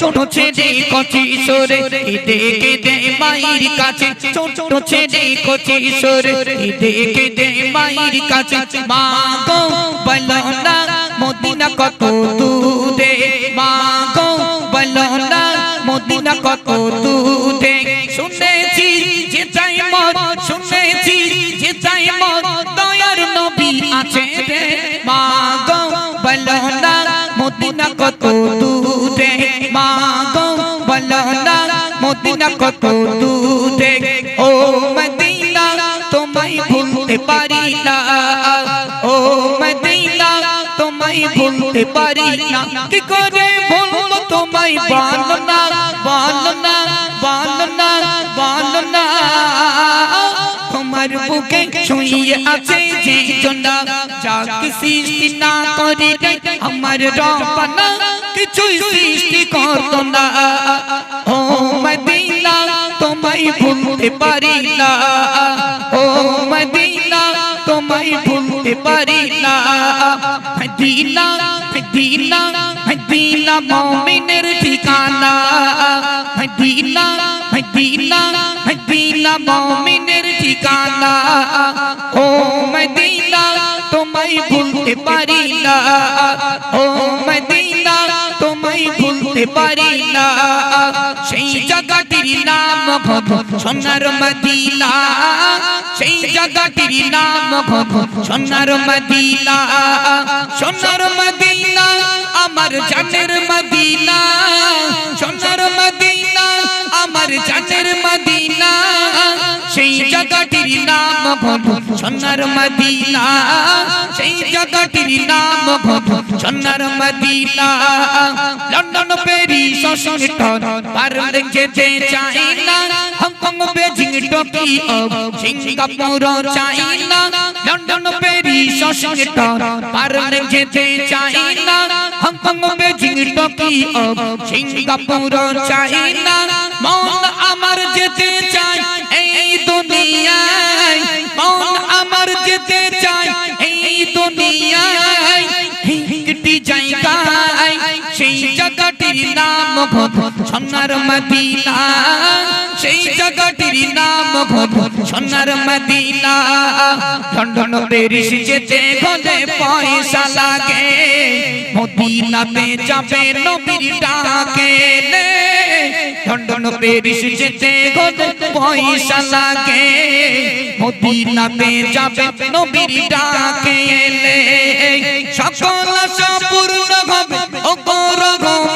ছোট ছেলে কচি সরে দেখে দে মায়ের কাছে। ছোট ছেলে কচি সরে দেখে দে মায়ের কাছে। মা গো বলো না মদিনা কত দূরে। মা গো বলো না মদিনা কত দূরে। শুনেছি যে চাই মত শুনেছি যে চাই মত দয়ার নবী আছে রে। মা গো বলো না মদিনা কত দূরে। গো বলো না মদিনা কত দূরে ও মদিনা তোমায় ভুলতে পারি না ও মদিনা তোমায় ভুলতে পারি না কি করে ভুলবো তোমায় বল না বল না বল না বল না তোমার বুকে শুয়ে আছে যে জনা যা কি সৃষ্টি না করে আমার রবানা কিছুই সৃষ্টি করতো না ও মদিনা, তোমায় ভুলতে পারি না ও মদিনা, তোমায় ভুলতে পারি না মদিনা মদিনা মদিনা মুমিনের ঠিকানা। মদিনা মদিনা মদিনা মুমিনের ঠিকানা? ও মদিনা, তোমায় ভুলতে পারি না। ও মদিনা, তোমায় ভুলতে পারি না। সেই জায়গাটির নাম সোনার মদিনা। সেই নাম সোনার মদিনা। সোনার মদিনা, আমার জানের মদিনা। সোনার মদিনা, আমার জানের মদিনা জায়গাটির নাম ভব সোনার মদিনা, সেই জায়গাটির নাম ভব সোনার Medina. London, Paris, Washington Berlin যেতে চাই না হংকং, বেজিং, টোকিও, সিঙ্গাপুর চাই না লন্ডন, প্যারিস, ওয়াশিংটন বার্লিন যেতে চাই না হংকং, বেজিং, টোকিও, সিঙ্গাপুর চাই না মন আমার যেতে চাই নাম সোনার মদিনা। সেই জায়গাটির নাম সোনার মদিনা। লন্ডন, প্যারিস যেতে গলে পয়সা লাগে। মদিনাতে যাবে নবীর ডাকে লন্ডন, প্যারিস যেতে গলে পয়সা লাগে। মদিনাতে যাবে নবীর ডাকে সকল আশা পূর্ণ হবে ও গৌর গোমান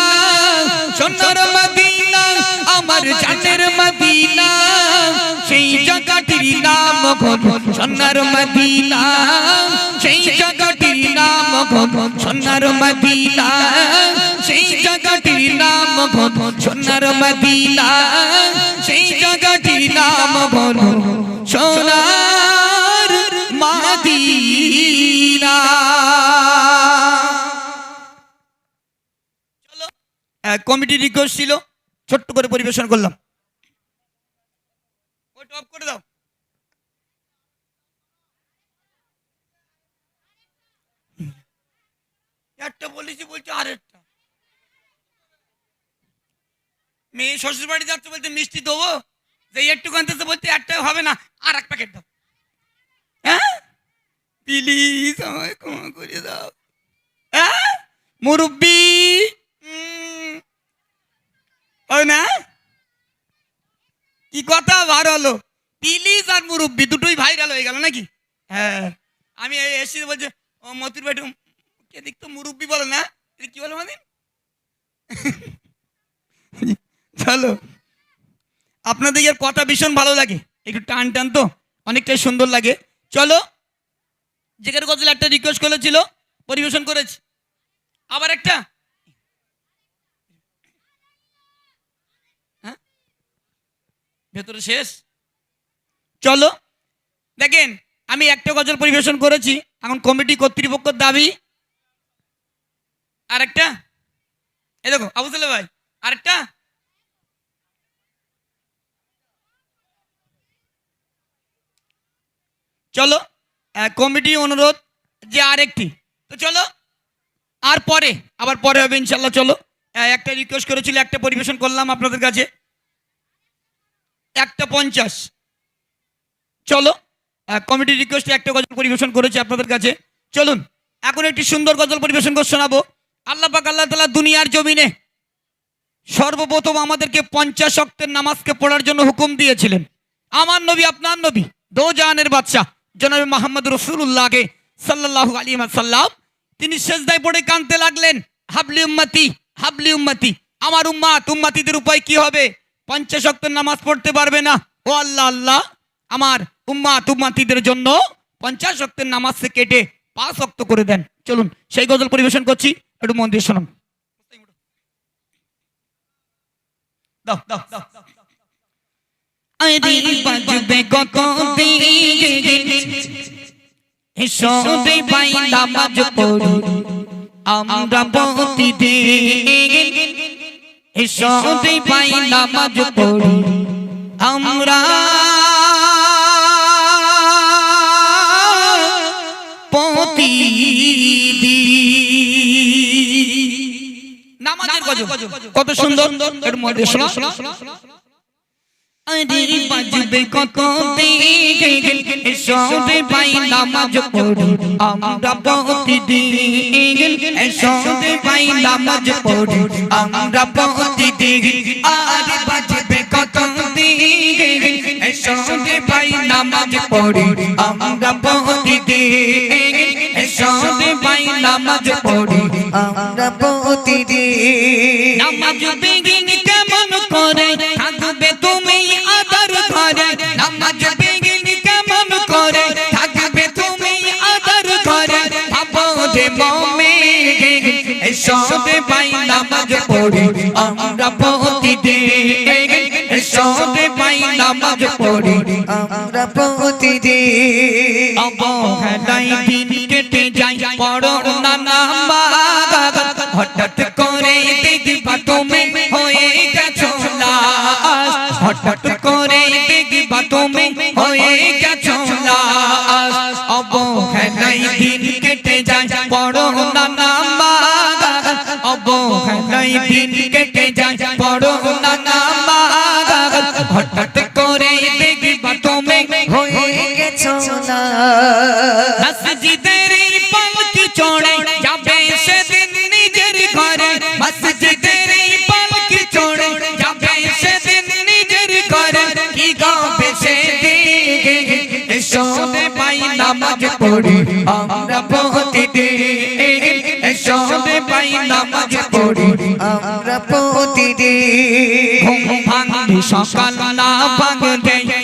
ভব সোনার মদিনা সেই জায়গাটির নাম ভব সোনার মদিনা সেই জায়গাটির নাম ভব সোনার মদিনা সেই জায়গাটির নাম ভব সোনার মদিনা। কমিটি রিকোয়েস্ট ছিল ছোট্ট করে পরিবেশন করলাম ওটা অফ করে দাও একটা বলেছি বলছে আরেকটা মেয়ে শ্বশুর বাড়ি যাচ্ছে বলতে মিষ্টি দেবো। যে একটু আনতেছে বলতে একটা হবে না, আর এক প্যাকেট দাও। হ্যাঁ? প্লিজ আমায় ক্ষমা করে দাও। হ্যাঁ? মুরব্বি? না? কি কথা হলো প্লিজ আর মুরব্বি দুটোই ভাইরাল হয়ে গেল নাকি? হ্যাঁ। আমি এসে বলছে, ও মতির বেটু কে দেখতো মুরব্বি বলো না? কি বলো মানে চলো। আপনাদের এর কথা ভীষণ ভালো লাগে? একটু টান টান তো, অনেকটাই সুন্দর লাগে। চলো। যেখানে গজল একটা রিকোয়েস্ট করেছিল, পরিবেশন করেছি। আবার একটা। ভেতরে শেষ। চলো। দেখেন, আমি একটা গজল পরিবেশন করেছি, এখন কমিটি কর্তৃপক্ষের দাবি। আরেকটা। এই দেখো, আবু সালে ভাই, আরেকটা। চলো কমিটি অনুরোধ যে আরেকটি। তো চলো, আর পরে, আবার পরে হবে, ইনশাল্লাহ, চলো। একটা রিকোয়েস্ট করেছিল, একটা পরিবেশন করলাম আপনাদের কাছে। একটা পঞ্চাশ। চলো কমিটি রিকোয়েস্টে একটা গজল পরিবেশন করেছি আপনাদের কাছে। চলুন, এখন একটি সুন্দর গজল পরিবেশন করে শোনাবো। আল্লাহ পাক, আল্লাহ তালা দুনিয়ার জমিনে সর্বপ্রথম আমাদেরকে পঞ্চাশ অক্টের নামাজকে পড়ার জন্য হুকুম দিয়েছিলেন। আমার নবী, আপনার নবী দো জাহানের বাদশাহ। জনাবি মোহাম্মদ রসুল্লাহকে সাল্লাল্লাহু আলী সাল্লাম তিনি সেজদায় পড়ে কাঁদতে লাগলেন, হাবলি উম্মতি হাবলি উম্মতি, আমার উম্মাত, উম্মাতিদের উপায় কি হবে? পঞ্চাশ অক্টের নামাজ পড়তে পারবে না। ও আল্লাহ আল্লাহ, আমার উম্মাত, উম্মাতিদের জন্য পঞ্চাশ অক্টের নামাজকে কেটে পাঁচ অক্ত করে দেন। চলুন, সেই গজল পরিবেশন করছি, একটু মন দিয়ে শুনুন। দাও দাও দাও। আরে বাজবে কত সবে পাই নামাজ পড়ি। আমরা প্রতিদিন সবে পাই নামাজ পড়ি। আমরা নামাজের কত সুন্দর। এর মধ্যে শোনা। আরে বাজবে কত দিন সবে পাই নামাজ পড়ি আমরা প্রতিদিন সবে পাই নামাজ পড়ি আমরা প্রতিদিন আরে বাজবে কত দিন সবে পাই নামাজ পড়ি, আমরা প্রতিদিন সবে পাই নামাজ পড়ি, আমরা প্রতিদিন নামাজ বেগিন কেমন করে, থাকবে তুমি আদার ঘরে। নামাজ বেগিন কেমন করে, থাকবে তুমি আদার ঘরে। যে মমে সবে পাই নামাজ পড়ি, আমরা প্রতিদিন নামাজ পড়ি আমরা প্রতিদিন। অবহেলাই দিন কেটে যাই পড়ো না নামাজ হঠাৎ করে দেখবা তুমি হয়ে গেছো লাশ। হঠাৎ করে দেখবা তুমি হয়ে গেছো লাশ। অবহেলাই দিন কেটে যাই পড়ো না নামাজ অবহেলাই দিন কেটে যাই পড়ো না নামাজ হঠাৎ মসজিদের পালকি চড়ে যাবে সেদিন নিজের ঘরে। মসজিদের সকাল না হবে পরকাল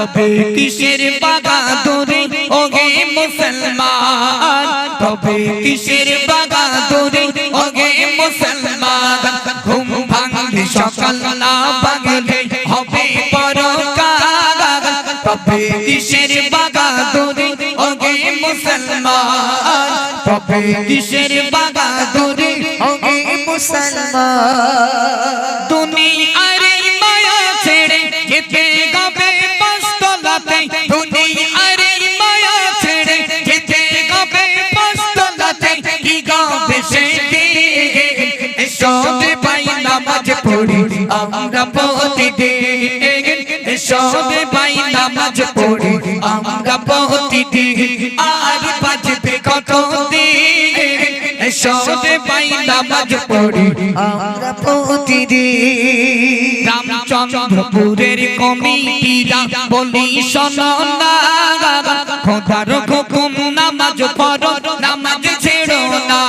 তবে কিসের বাগাদুরি? ওগে মুসলমান। তবে কিসের বাগাদুরি? ওগে মুসলমান। ঘুম ভাঙলে সকাল না ভাঙলে হবে পরকাল। তবে কিসের বাগাদুরি? ওগে মুসলমান। তবে কিসের বাগাদুরি? ওগে মুসলমান। পড়ি, আমরা প্রতিদিন সবে পাই নামাজ পড়ি, আমরা প্রতিদিন আর বাজবে কত সবে পাই নামাজ পড়ি, আমরা প্রতিদিন রামচন্দ্রপুরের কমিটিরা বলি, শোনা খোদার হুকুম, নামাজ পড়ো, নামাজ ছেড়ো না।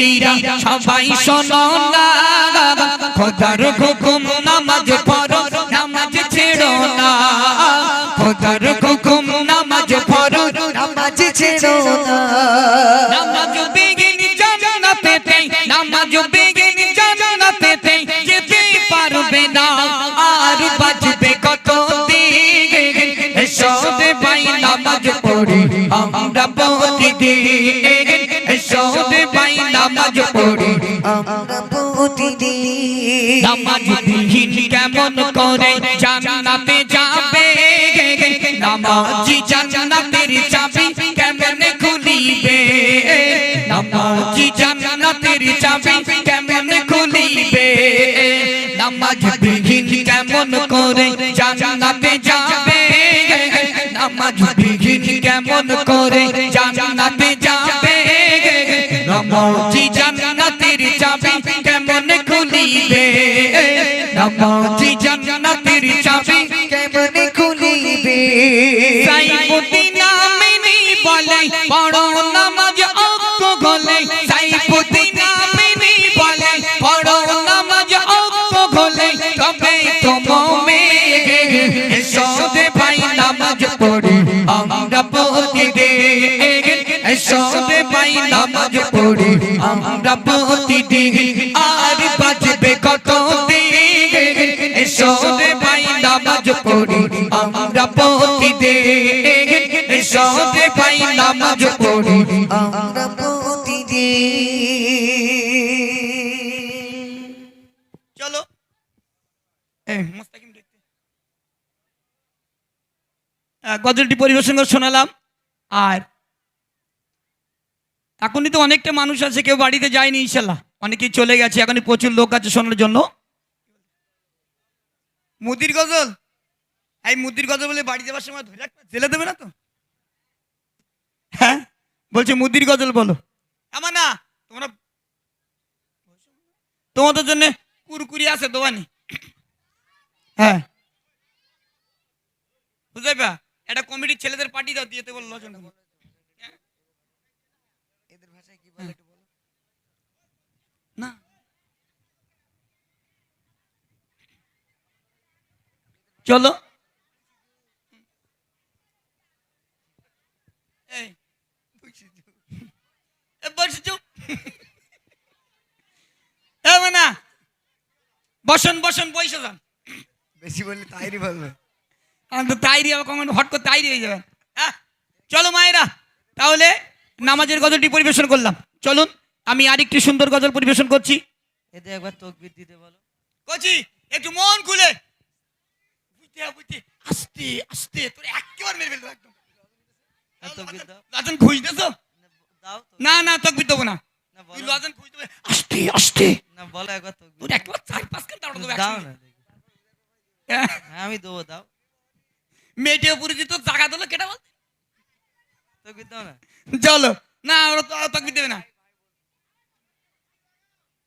বিবিরা সবাই শোনার না হুকুম নামাজ পর নামাজ ছেড়ো না। খোদার হুকুম নামাজ পর নামাজ ছেড়ো না। নামাজ বেগিনি জান্নাতে তাই নামাজ বেগিনি জান্নাতে তাই নামাজ পড়ি। আমরা প্রতিদিন নামাজ বিহীন কেমন করে জান্নাতে যাবে? নামাজি জান্নাতের চাবি কেমন খুলিবে? নামাজি জান্নাতের চাবি কেমন খুলিবে? নামাজ বিহীন কেমন করে জান্নাতে যাবে? নামাজ বিহীন কেমন করে জান্নাতে যাবে? নামাজি জান্নাতের চাবি কেমন খুলিবে? নমজি জান্নাতের চাবি কেমন খুলিবে? সাইফুদ্দিন প্রতিদিন আর কত দিন? ভাই, নামাজ পড়ি, আমরা ভাই, নামাজ পড়ি, আমরা চলো। গজলটি পরিবেশন করে শোনালাম। আর এখনই তো অনেকটা মানুষ আছে কেউ বাড়িতে যায়নি ইনশাল্লাহ। অনেকেই চলে গেছে এখনই প্রচুর লোক আছে শোনার জন্য। মুদির গজল? এই মুদির গজল বলে বাড়ি যাওয়ার সময় ধরে রাখবে? জেলে দেবে না তো? হ্যাঁ? বলছে মুদির গজল বলো। আমার না তোমরা তোমাদের জন্য কুরকুরি আছে দোকানে হ্যাঁ। বুঝতে পা এটা কমিটির ছেলেদের পার্টি দাও দিয়েতে বলল লজন এদের ভাষায় কি বলে একটু বলো না। চলো। না বসন বসন পয়সা যান। বেশি বললে তাইরই বলবে। আমি তো তাইরি হবে কখনো হট করে তাইরি হয়ে যাবে। আহ, চলো মায়েরা তাহলে নামাজের গজলটি পরিবেশন করলাম। চলুন। আমি আরেকটি সুন্দর গজল পরিবেশন করছি। এতে একবার তকবির দিতে বলো। করছি একটু মন খুলে। বুঝতে বুঝতে। আস্তে আস্তে তোর একেবারে মেরে ফেলব একদম। তকবির দাও। লাজন খুঁজ দেছো দাও না না তকবির দেবো না। না তুই বলো। লাজন খুঁজ দেবে আস্তে আস্তে। না বলো একবার তকবির তোর একেবারে চার পাঁচ দাও না হ্যাঁ, হ্যাঁ আমি দেবো দাও। মেয়েটে উপরে যে তোর জায়গা দিলো কেটা বল? তকবির দাও না। চলো। না ওরা তো তকবির দেবে না।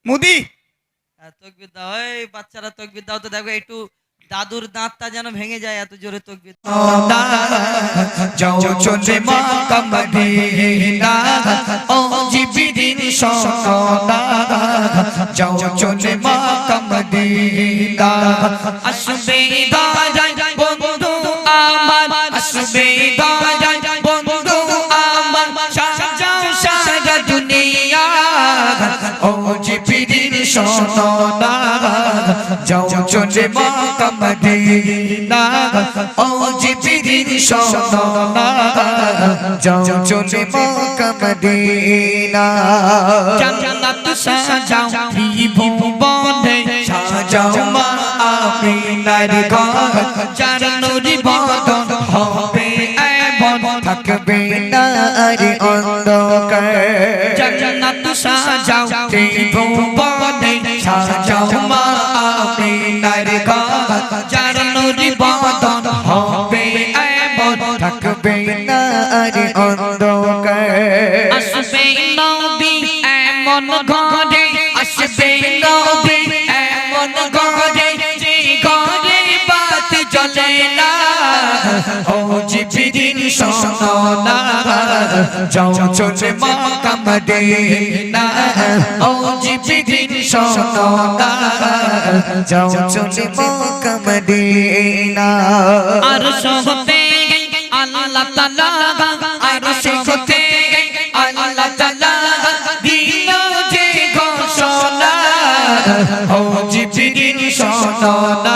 মোদি। আর তকবির দাও। এই বাচ্চারা তকবির দাও তো দেখো একটু দাদুর দাঁতটা যেন ভেঙে যায় এত জোরে তকবির যাও চলে মা কামদিনা ও জিবিদিন সোনা যাও চলে মা কামদিনা আসবে দাজাই বন্ধু আমার। আসবে দাজাই বন্ধু আমার। সাজাও সারা দুনিয়া। ও জিবিদিন সোনা যাও চলে মা কামদিনা ও জিবিদিন সোনা যাও চলে মা মদিনা জান্নাত সাজাও মা আমিনার ঘর। যার নুরি বদন থাকবে না আর অন্ধকার জান্নাত সাজাও ত্রিভুবনে সাজাও মা আমিনার ঘর যার বদন হবে এমন থাকবে না অন্ধকার আসবে নবী এমন ঘরে সোনা যাও চলে মা কামদিনা ও জিবিরিন সোনা যাও চলে মক্কা মদিনা আর সহতে আল্লাহ তাআলা আর সহতে আল্লাহ তাআলা দিল যে ঘোষণা ও জিবরিল সোনা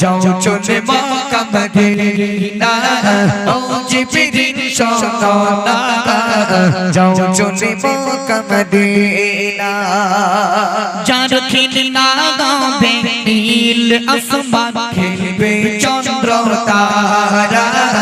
যাও চলে মক্কা মদিনা ও জিবরিল শোনো যাও চলে মক্কা মদিনা যার খিলনা গাবে নীল আসমান খেলবে চন্দ্র তারা।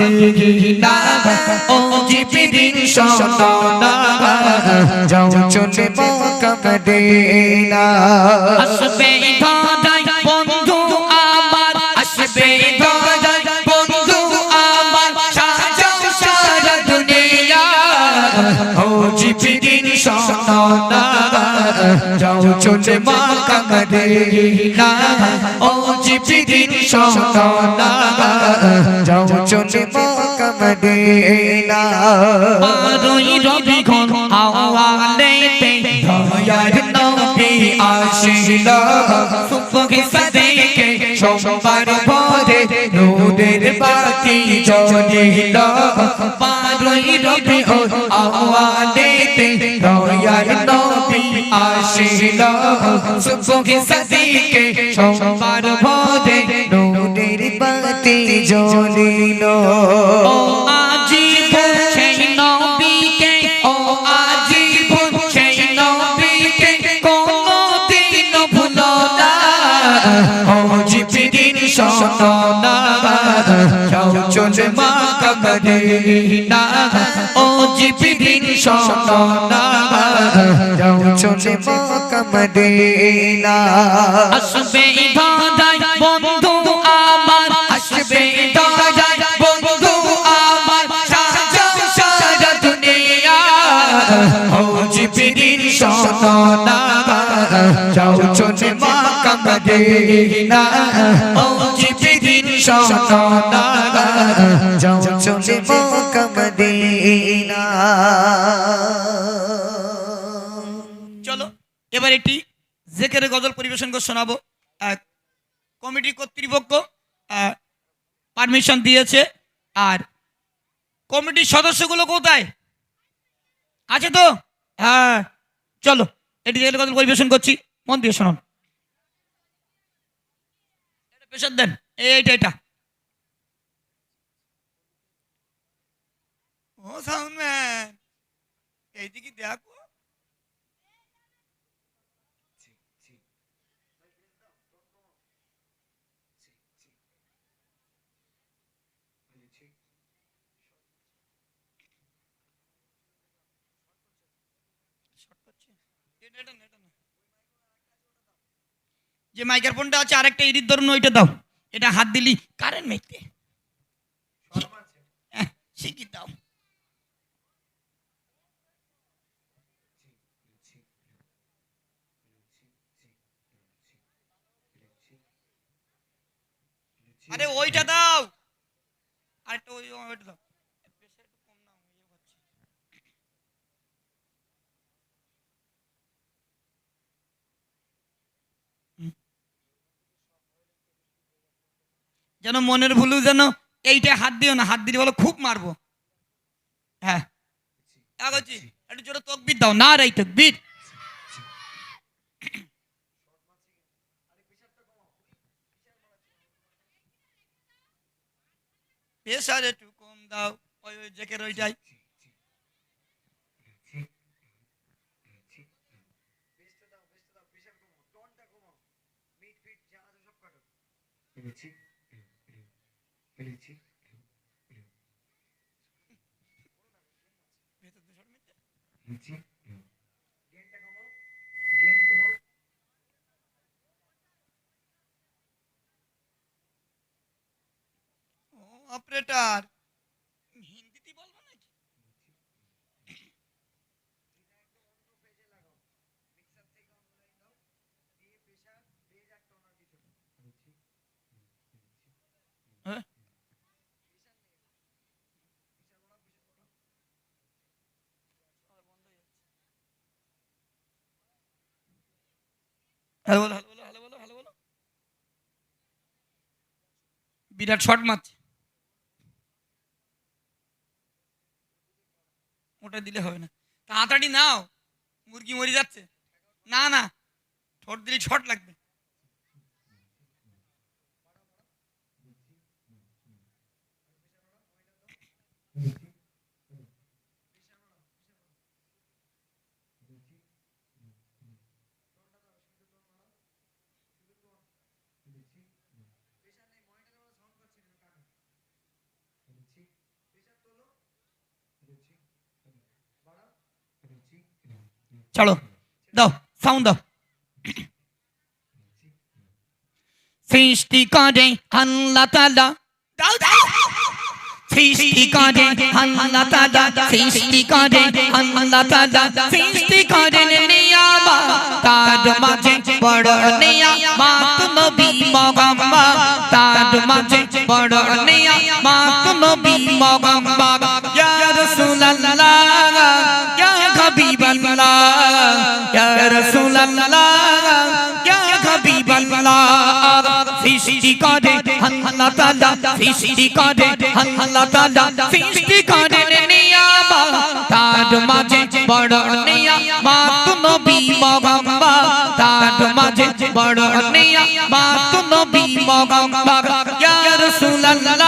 মদিনা ও জিবরিল শোনো না যাও চলে মাকা মদিনা আসবে দাদাই বন্ধু আমার আসবে দাদাই বন্ধু আমার সাজাও সারা দুনিয়া ও জিবরিল শোনো না যাও চলে মাকা মদিনা ও জিবরিল শোনো যাও চলে মাকা মদিনা আরোই রবি ঘন আওয়ালেতে দয়ার নবী আসিল। সুবহে সাদেকে সোমবার ভোরে বাতি জ্বলিল পারই রবি আওয়ালেতে দয়ার নবী আসিল। সুবহে সাদেকে সোমবার ভোরে নূরের বাতি জ্বলিল। মদিনা। ও জিবরিল শোনো না যাও চলে মাকা মদিনা আসবে দাদাই বন্ধু আমার আসবে দাদাই বন্ধু আমার সাজাও সারা দুনিয়া ও জিবরিল শোনো না যাও চলে মাকা মদিনা। ও চলে, এবার একটি জেকের গজল পরিবেশন করে শোনাবো। কমিটি কর্তৃপক্ষ পারমিশন দিয়েছে। আর কমিটির সদস্যগুলো কোথায়? আছে তো? হ্যাঁ চলো এটি জেকের গজল পরিবেশন করছি। মন দিয়ে শোনান। এটা প্রেশার দেন। এইটা এটা ও সাউন্ড ম্যান এইদিকে দেখো যে মাইকের ফোনটা আছে আরেকটা ইডির ধরুন ওইটা দাও। এটা হাত দিলি কারেন্ট মেঘতে শিখি দাও। আরে ওইটা দাও। আরেকটা ওই ওইটা দাও প্রেসার একটু কম নাও ইয়ে হচ্ছে যেন মনের ভুলু যেন এইটা হাত দিও না, হাত দিলে বলো খুব মারবো। হ্যাঁ। একটু দাও। না প্রেসার একটু কম দাও। ওই ওই ও অপারেটর হিন্দিতে বলব নাকি হ্যালো বলো। হ্যালো বলো হ্যালো বলো হ্যালো বলো বিরাট শর্ট মারছে। ওটা দিলে হবে না। তাড়াতাড়ি নাও। মুরগি মরে যাচ্ছে। না না। ঠোঁট দিলে শট লাগবে। চলো, দাও সাউন্ড দাও। সৃষ্টি করে আল্লাহ তাআলা দাও দাও। সৃষ্টি করে আল্লাহ সৃষ্টি করে আল্লাহ সৃষ্টি মুহাম্মদ সৃষ্টি করে আল্লাহ তাআলা সৃষ্টি করে আল্লাহ তাআলা সৃষ্টি করে নিয়ামা তার মাঝে বড় নিয়ামত নবী মুহাম্মদ, তার মাঝে বড় নিয়ামত নবী মুহাম্মদ, ইয়া রাসূলুল্লাহ।